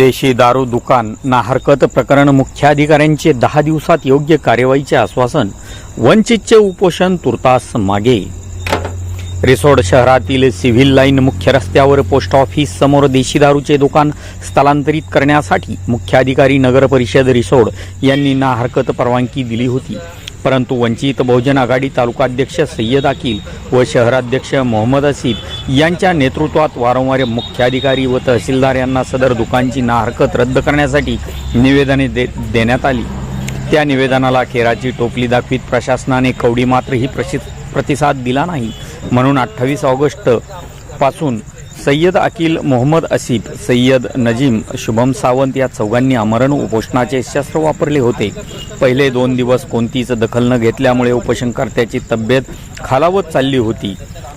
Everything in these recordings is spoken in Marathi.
देशी दारू दुकान ना हरकत प्रकरण मुख्याधिकाऱ्यांचे दहा दिवसात योग्य कार्यवाहीचे आश्वासन वंचितचे उपोषण तुर्तास मागे. रिसोड शहरातील सिव्हिल लाईन मुख्य रस्त्यावर पोस्ट ऑफिस समोर देशी दारूचे दुकान स्थलांतरित करण्यासाठी मुख्याधिकारी नगर परिषद रिसोड यांनी ना हरकत परवानगी दिली होती. परंतु वंचित बहुजन आघाडी तालुकाध्यक्ष सय्यद अकील व शहराध्यक्ष मोहम्मद असीफ यांच्या नेतृत्वात वारंवार मुख्याधिकारी व तहसीलदार यांना सदर दुकानची ना हरकत रद्द करण्यासाठी निवेदने दे देण्यात आली. त्या निवेदनाला खेराची टोपली दाखवीत प्रशासनाने कवडी मात्रही प्रशि प्रतिसाद दिला नाही म्हणून अठ्ठावीस ऑगस्टपासून सय्यद अकील मोहम्मद असीफ सय्यद नजीम शुभम सावंत या चौघांनी आमरण उपोषणाचे शस्त्र वापरले होते. पहिले दोन दिवस कोणतीच दखल न घेतल्यामुळे उपोषणकर्त्याची तब्येत खालावत चालली होती.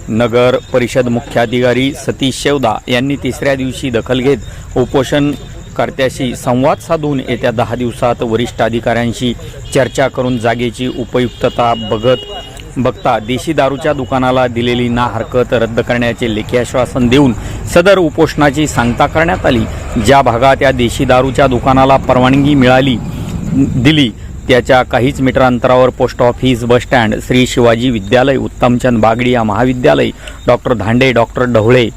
नगर परिषद मुख्याधिकारी सतीश शेवदा यांनी तिसऱ्या दिवशी दखल घेत उपोषण कर्त्याशी संवाद साधून येत्या दहा दिवसात वरिष्ठ अधिकाऱ्यांशी चर्चा करून जागेची उपयुक्तता बघत बघता देशी दारूच्या दुकानाला दिलेली ना हरकत रद्द करण्याचे लेखी आश्वासन देऊन सदर उपोषणाची सांगता करण्यात आली. ज्या भागात या देशी दारूच्या दुकानाला परवानगी मिळाली दिली त्याच्या काहीच मीटर अंतरावर post office bus stand Shri Shivaji विद्यालय उत्तमचंद बागडिया महाविद्यालय doctor Dhande doctor Dhawale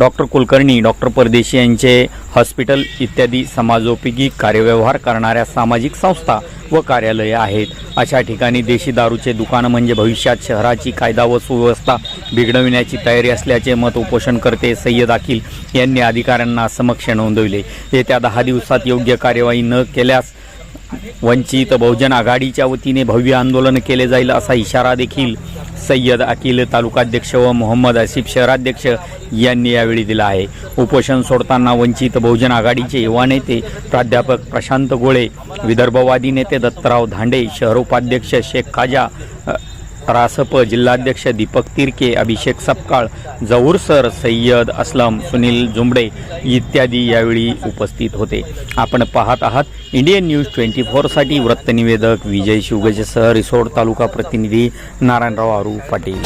doctor Kulkarni doctor Pardeshi यांचे हॉस्पिटल इत्यादी समाजोपयोगी कार्यव्यवहार करणाऱ्या सामाजिक संस्था व कार्यालये आहेत. अशा ठिकाणी देशी दारूचे दुकानं म्हणजे भविष्यात शहराची कायदा व सुव्यवस्था बिघडविण्याची तयारी असल्याचे मत उपोषणकर्ते सय्यद अखिल यांनी अधिकाऱ्यांना समक्ष नोंदवले. येत्या दहा दिवसात योग्य कार्यवाही न केल्यास वंचित बहुजन आघाडीच्या वतीने भव्य आंदोलन केले जाईल असा इशारा देखील सय्यद अकिल तालुकाध्यक्ष व मोहम्मद आसिफ शहराध्यक्ष यांनी यावेळी दिला आहे. उपोषण सोडताना वंचित बहुजन आघाडीचे युवा नेते प्राध्यापक प्रशांत गोळे विदर्भवादी नेते दत्तराव धांडे शहर उपाध्यक्ष शेख खाजा रासप जिल्हाध्यक्ष दीपक तिरके अभिषेक सपकाळ जहूर सर सय्यद असलम सुनील जुंबडे इत्यादी यावेळी उपस्थित होते. आपण पाहत आहात इंडियन न्यूज ट्वेंटी फोरसाठी वृत्तनिवेदक विजय शिवगजेसह रिसोड तालुका प्रतिनिधी नारायणराव आरू पाटील.